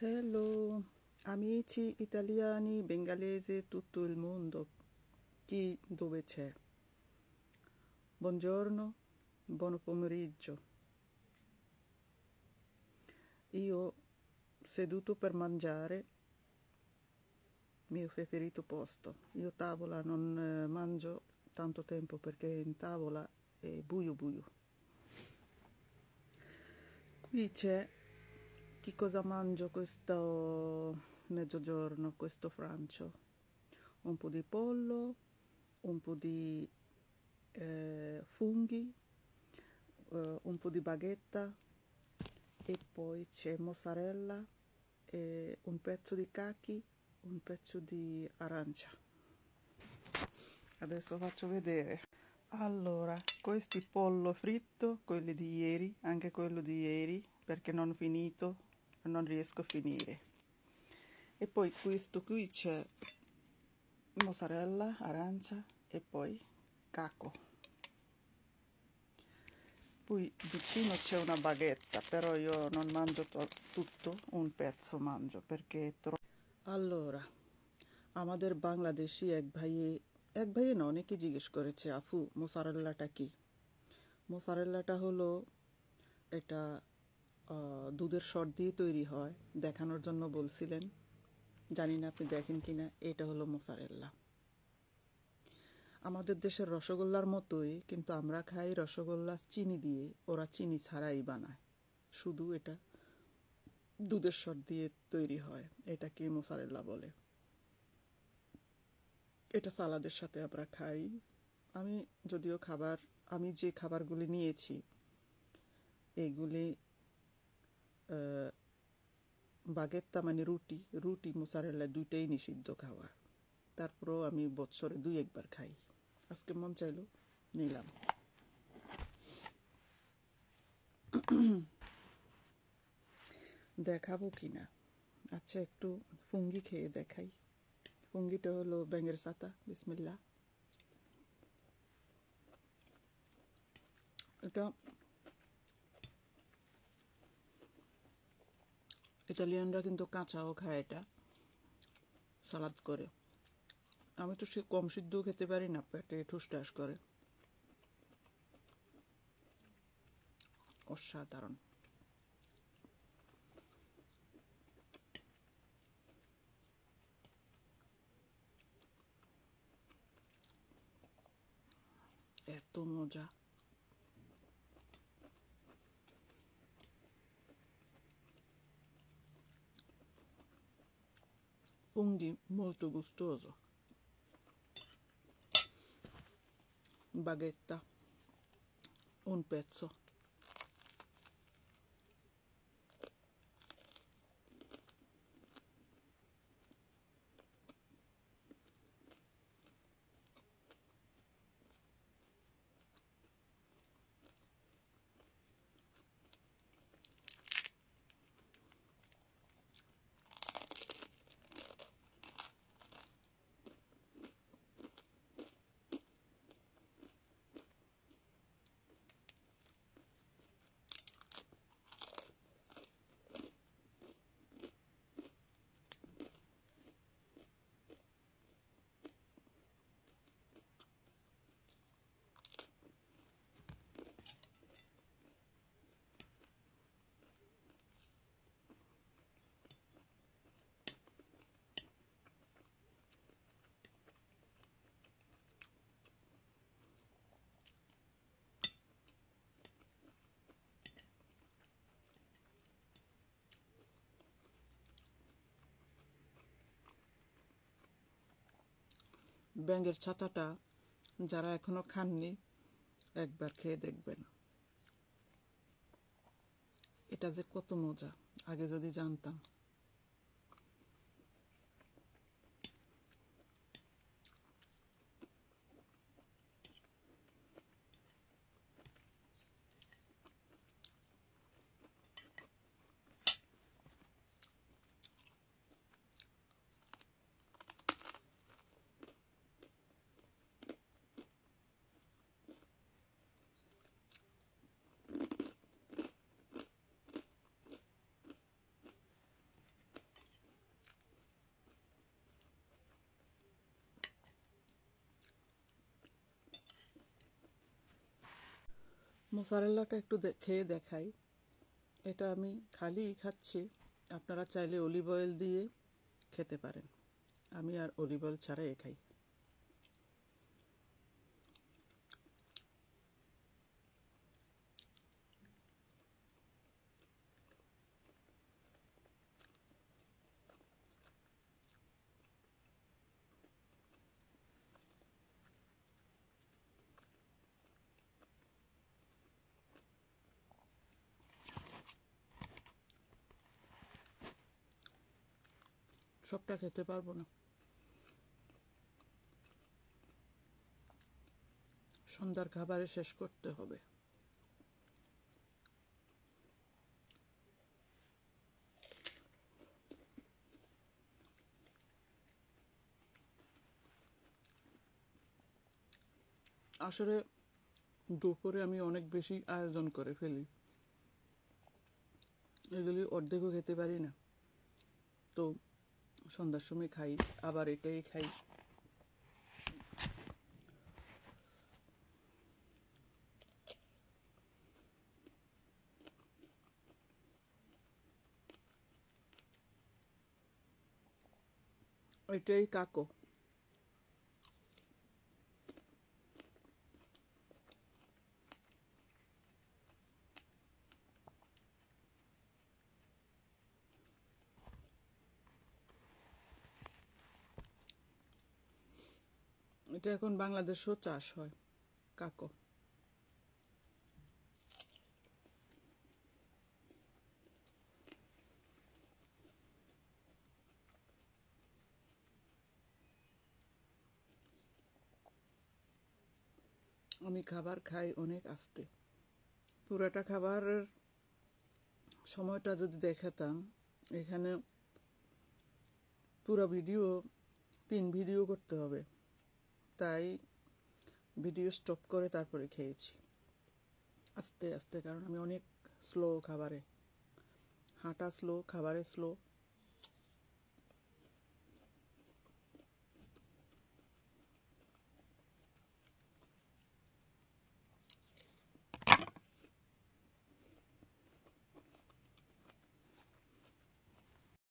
Hello, amici italiani, bengalesi, tutto il mondo, chi dove c'è. Buongiorno, buon pomeriggio. Io seduto per mangiare, mio preferito posto. Io tavola non eh, mangio tanto tempo perché in tavola è buio buio. Qui c'è che cosa mangio questo mezzogiorno, questo francio. Un po' di pollo, un po' di eh, funghi, eh, un po' di baghetta e poi c'è mozzarella, e un pezzo di cachi, un pezzo di arancia. Adesso faccio vedere. Allora, questi pollo fritto, quelli di ieri, anche quello di ieri, perché non ho non riesco a finire. E poi questo qui c'è mozzarella, arancia e poi caco. Poi vicino c'è una baghetta, però io non mangio to- tutto, un pezzo mangio perché è troppo. allora আমাদের বাংলাদেশি এক ভাইয়ে এক ভাইয়ে না অনেকে জিজ্ঞেস করেছে আফু মোসারেল্লাটা কি মোসারেল্লাটা হলো এটা দুধের শর দিয়ে তৈরি হয়, দেখানোর জন্য বলছিলেন। জানি না আপনি দেখেন কিনা এটা হলো মোসারেল্লা। আমাদের দেশের রসগোল্লার মতোই, কিন্তু আমরা খাই রসগোল্লা চিনি দিয়ে, ওরা চিনি ছাড়াই বানায়। শুধু এটা দুধের স্বর দিয়ে তৈরি হয়, এটাকে মোসারেল্লা বলে। এটা সালাদের সাথে আমরা খাই। আমি যদিও খাবার, আমি যে খাবারগুলি নিয়েছি, এগুলি বাগেত্তা মানে রুটি রুটি মোসারেল্লা দুইটাই নিষিদ্ধ খাওয়া। তারপরেও আমি বছরে দুই একবার খাই। আজকে মন চাইলো নিলাম। দেখাবো কি না আচ্ছা একটু ফুঙ্গি খেয়ে দেখাই। ফুঙ্গিটা হলো ব্যাঙের সাতা বিসমিল্লা এটা ইতালিয়ানরা কিন্তু কাঁচাও খায় এটা, সালাদ করে। আমি তো সে কম সিদ্ধও খেতে পারি না, পেটে ঠুসটাস করে। অসাধারণ। এত মজা। Funghi molto gustoso. Baghetta un pezzo ব্যাঙের ছাতাটা যারা এখনও খাননি, একবার খেয়ে দেখবেন। এটা যে কত মজা, আগে যদি জানতাম। মোসারেল্লাটা একটু খেয়ে দেখাই। এটা আমি খালি খাচ্ছি। আপনারা চাইলে অলিভ অয়েল দিয়ে খেতে পারেন। আমি আর অলিভ অয়েল ছাড়াই খাই। সবটা খেতে পারব না। সন্ধ্যার খাবারে শেষ করতে হবে। আসলে দুপুরে আমি অনেক বেশি আয়োজন করে ফেলি। এগুলি অর্ধেকও খেতে পারি না। তো সন্ধ্যার সময় খাই আবার এটাই খাই। এটাই কাকো। এটা এখন বাংলাদেশেও চাষ হয়। কাকো। আমি খাবার খাই অনেক আস্তে। পুরাটা খাবারের সময়টা যদি দেখাতাম, এখানে পুরো ভিডিও, তিন ভিডিও করতে হবে। তাই ভিডিও স্টপ করে তারপরে খেয়েছি। আস্তে আস্তে, কারণ আমি অনেক স্লো খাবারে, হাঁটা স্লো খাবারে স্লো